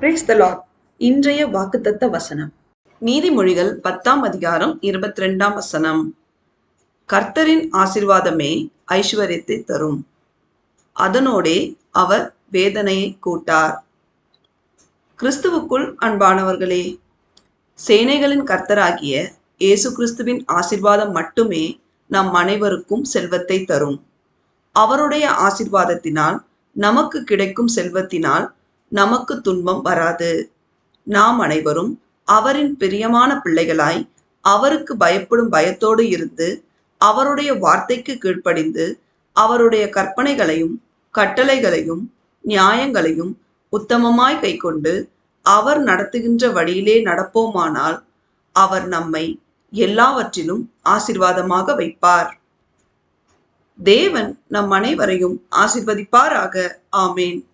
Brace த Lord இன்றைய வாக்குத்தத்த வசனம். நீதிமொழிகள் பத்தாம் அதிகாரம் இருபத்தி ரெண்டாம் வசனம். கர்த்தரின் ஆசிர்வாதமே ஐஸ்வர்யத்தை தரும். அதனோடே அவர் வேதனையை கூட்டார். கிறிஸ்துவுக்குள் அன்பானவர்களே சேனைகளின் கர்த்தராகிய இயேசு கிறிஸ்துவின் ஆசிர்வாதம் மட்டுமே நம் அனைவருக்கும் செல்வத்தை தரும். அவருடைய ஆசிர்வாதத்தினால் நமக்கு கிடைக்கும் செல்வத்தினால் நமக்கு துன்பம் வராது. நாம் அனைவரும் அவரின் பிரியமான பிள்ளைகளாய் அவருக்கு பயப்படும் பயத்தோடு இருந்து அவருடைய வார்த்தைக்கு கீழ்ப்படிந்து அவருடைய கற்பனைகளையும் கட்டளைகளையும் நியாயங்களையும் உத்தமமாய் கைக்கொண்டு அவர் நடத்துகின்ற வழியிலே நடப்போமானால் அவர் நம்மை எல்லாவற்றிலும் ஆசிர்வாதமாக வைப்பார். தேவன் நம் அனைவரையும் ஆசிர்வதிப்பாராக. ஆமேன்.